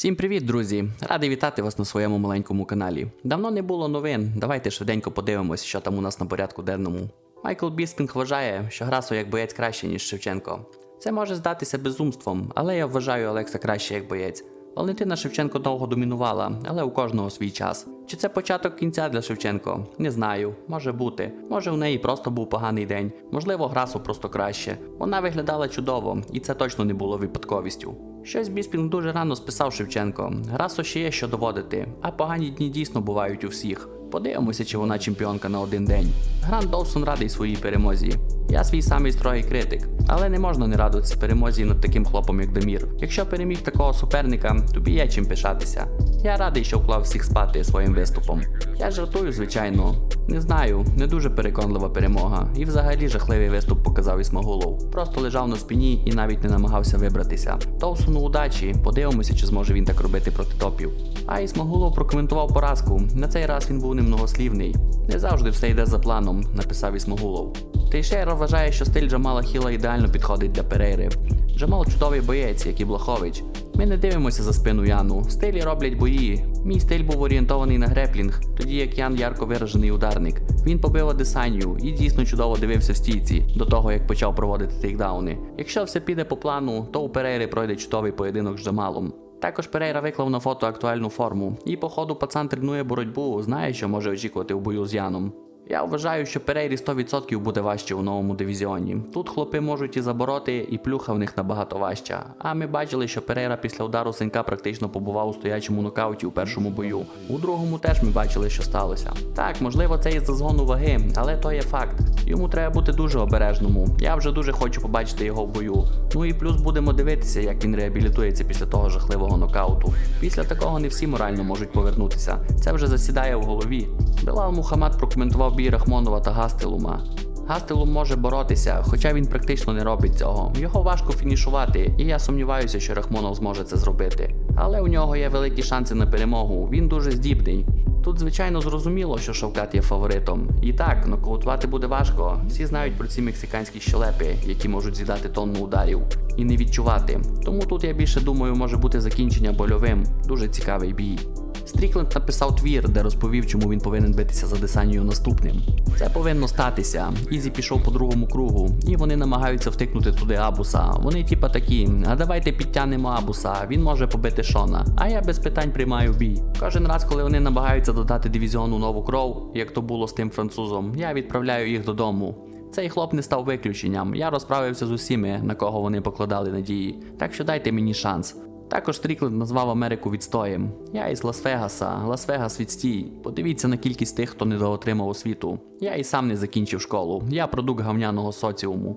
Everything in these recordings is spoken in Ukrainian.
Всім привіт, друзі! Радий вітати вас на своєму маленькому каналі. Давно не було новин. Давайте швиденько подивимось, що там у нас на порядку денному. Майкл Біспінг вважає, що Грасо як боєць краще, ніж Шевченко. Це може здатися безумством, але я вважаю Олекса краще як боєць. Валентина Шевченко довго домінувала, але у кожного свій час. Чи це початок кінця для Шевченко? Не знаю. Може бути. Може, у неї просто був поганий день. Можливо, Грасу просто краще. Вона виглядала чудово, і це точно не було випадковістю. Щось Біспінг дуже рано списав Шевченко. Грасу ще є що доводити, а погані дні дійсно бувають у всіх. Подивимося, чи вона чемпіонка на один день. Грант Доусон радий своїй перемозі. Я свій самий строгий критик, але не можна не радуватися перемозі над таким хлопом, як Демір. Якщо переміг такого суперника, тобі є чим пишатися. Я радий, що вклав всіх спати своїм виступом. Я жартую, звичайно. Не знаю, не дуже переконлива перемога. І взагалі жахливий виступ показав Ісмагулов. Просто лежав на спині і навіть не намагався вибратися. Доусону удачі, подивимося, чи зможе він так робити проти топів. А Ісмагулов прокоментував поразку. На цей раз він був немногослівний. Не завжди все йде за планом, написав Ісмагулов. Тейшейра вважає, що стиль Джамала Хіла ідеально підходить для Перейри. Джамал чудовий боєць, як і Блахович. Ми не дивимося за спину Яну. Стилі роблять бої. Мій стиль був орієнтований на греплінг, тоді як Ян ярко виражений ударник. Він побив Адесанію і дійсно чудово дивився в стійці до того, як почав проводити тейкдауни. Якщо все піде по плану, то у Перейри пройде чудовий поєдинок з Джамалом. Також Перейра виклав на фото актуальну форму, і по ходу пацан тренує боротьбу, знає, що може очікувати в бою з Яном. Я вважаю, що Перейрі 100% буде важче у новому дивізіоні. Тут хлопи можуть і забороти, і плюха в них набагато важча. А ми бачили, що Перейра після удару Сенька практично побував у стоячому нокауті у першому бою. У другому теж ми бачили, що сталося. Так, можливо, це із-за згону ваги, але то є факт. Йому треба бути дуже обережному. Я вже дуже хочу побачити його в бою. Ну і плюс будемо дивитися, як він реабілітується після того жахливого нокауту. Після такого не всі морально можуть повернутися. Це вже засідає в голові. Белал Мухаммад прокоментував бій Рахмонова та Гастелума. Гастелум може боротися, хоча він практично не робить цього. Його важко фінішувати, і я сумніваюся, що Рахмонов зможе це зробити. Але у нього є великі шанси на перемогу. Він дуже здібний. Тут, звичайно, зрозуміло, що Шовкат є фаворитом. І так, нокаутувати буде важко. Всі знають про ці мексиканські щелепи, які можуть з'їдати тонну ударів і не відчувати. Тому тут я більше думаю, може бути закінчення больовим. Дуже цікавий бій. Стрікленд написав твір, де розповів, чому він повинен битися за Десанію наступним. Це повинно статися. Ізі пішов по другому кругу, і вони намагаються втикнути туди Абуса. Вони типа такі, а давайте підтягнемо Абуса, він може побити Шона. А я без питань приймаю бій. Кожен раз, коли вони намагаються додати дивізіону нову кров, як то було з тим французом, я відправляю їх додому. Цей хлоп не став виключенням. Я розправився з усіми, на кого вони покладали надії. Так що дайте мені шанс. Також Стрікленд назвав Америку відстоєм. Я із Лас-Вегаса, Лас-Вегас відстій. Подивіться на кількість тих, хто недоотримав освіту. Я і сам не закінчив школу. Я продукт гавняного соціуму.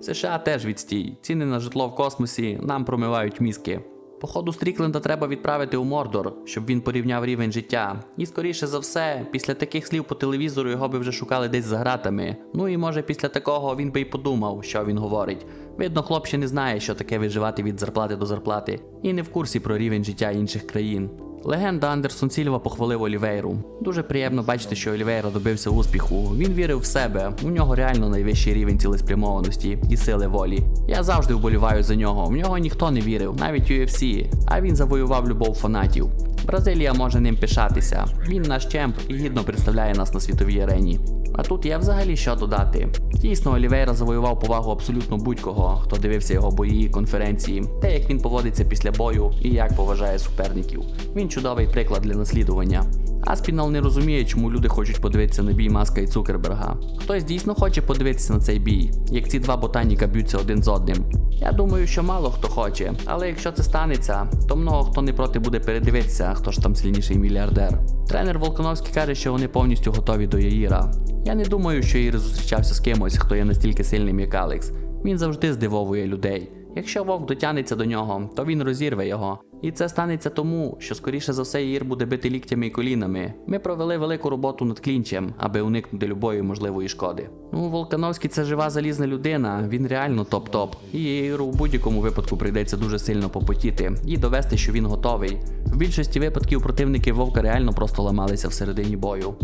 США теж відстій. Ціни на житло в космосі нам промивають мізки. Походу Стрікленда треба відправити у Мордор, щоб він порівняв рівень життя. І скоріше за все, після таких слів по телевізору його би вже шукали десь за гратами. Ну і може після такого він би й подумав, що він говорить. Видно, хлоп ще не знає, що таке виживати від зарплати до зарплати, і не в курсі про рівень життя інших країн. Легенда Андерсон Сільва похвалив Олівейру. Дуже приємно бачити, що Олівейра добився успіху. Він вірив в себе. У нього реально найвищий рівень цілеспрямованості і сили волі. Я завжди вболіваю за нього. В нього ніхто не вірив, навіть UFC, а він завоював любов фанатів. Бразилія може ним пишатися. Він наш чемп і гідно представляє нас на світовій арені. А тут є взагалі що додати. Дійсно, Олівейра завоював повагу абсолютно будь-кого, хто дивився його бої, конференції, те, як він поводиться після бою і як поважає суперників. Він чудовий приклад для наслідування. Аспінал не розуміє, чому люди хочуть подивитися на бій Маска і Цукерберга. Хтось дійсно хоче подивитися на цей бій, як ці два ботаніка б'ються один з одним. Я думаю, що мало хто хоче, але якщо це станеться, то много хто не проти буде передивитися, хто ж там сильніший мільярдер. Тренер Волконовський каже, що вони повністю готові до Яїра. Я не думаю, що Яїр зустрічався з кимось, хто є настільки сильним, як Алекс. Він завжди здивовує людей. Якщо вовк дотягнеться до нього, то він розірве його. І це станеться тому, що скоріше за все Ір буде бити ліктями і колінами. Ми провели велику роботу над клінчем, аби уникнути любої можливої шкоди. Ну, Волкановський це жива залізна людина, він реально топ-топ. І Іру в будь-якому випадку прийдеться дуже сильно попотіти і довести, що він готовий. В більшості випадків противники Вовка реально просто ламалися всередині бою.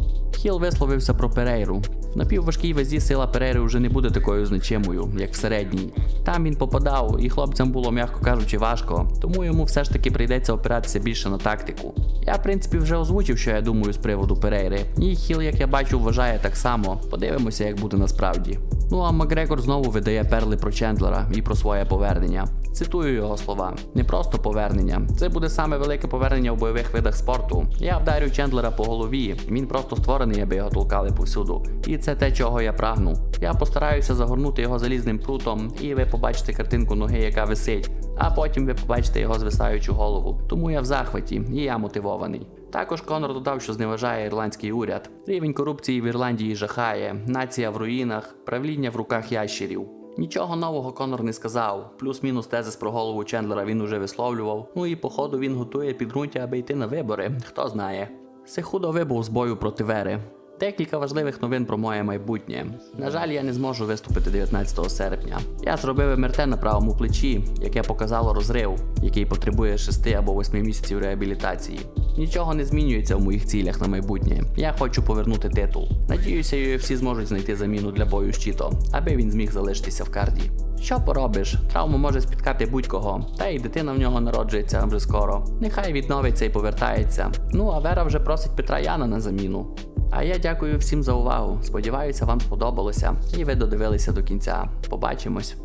Хіл висловився про Перейру. В напівважкій вазі сила Перейри вже не буде такою значимою, як в середній. Там він попадав, і хлопцям було, м'яко кажучи, важко, тому йому все ж таки файті прийдеться опиратися більше на тактику. Я, в принципі, вже озвучив, що я думаю з приводу Перейри. І Хіл, як я бачу, вважає так само. Подивимося, як буде насправді. Ну а Макгрегор знову видає перли про Чендлера і про своє повернення. Цитую його слова: не просто повернення. Це буде саме велике повернення у бойових видах спорту. Я вдарю Чендлера по голові. Він просто створений, аби його толкали повсюду. І це те, чого я прагну. Я постараюся загорнути його залізним прутом, і ви побачите картинку ноги, яка висить. А потім ви побачите його звисаючу голову. Тому я в захваті і я мотивований. Також Конор додав, що зневажає ірландський уряд. Рівень корупції в Ірландії жахає, нація в руїнах, правління в руках ящерів. Нічого нового Конор не сказав. Плюс-мінус тезис про голову Чендлера він уже висловлював. Ну і походу він готує підґрунтя, аби йти на вибори. Хто знає. Сехудо вибув з бою проти Вери. Декілька важливих новин про моє майбутнє. На жаль, я не зможу виступити 19 серпня. Я зробив МРТ на правому плечі, яке показало розрив, який потребує 6 або 8 місяців реабілітації. Нічого не змінюється в моїх цілях на майбутнє. Я хочу повернути титул. Надіюся, UFC зможуть знайти заміну для бою Чіто, аби він зміг залишитися в карді. Що поробиш? Травма може спіткати будь-кого, та й дитина в нього народжується вже скоро. Нехай відновиться і повертається. Ну а Вера вже просить Петра Яна на заміну. А я дякую всім за увагу. Сподіваюся, вам сподобалося і ви додивилися до кінця. Побачимось.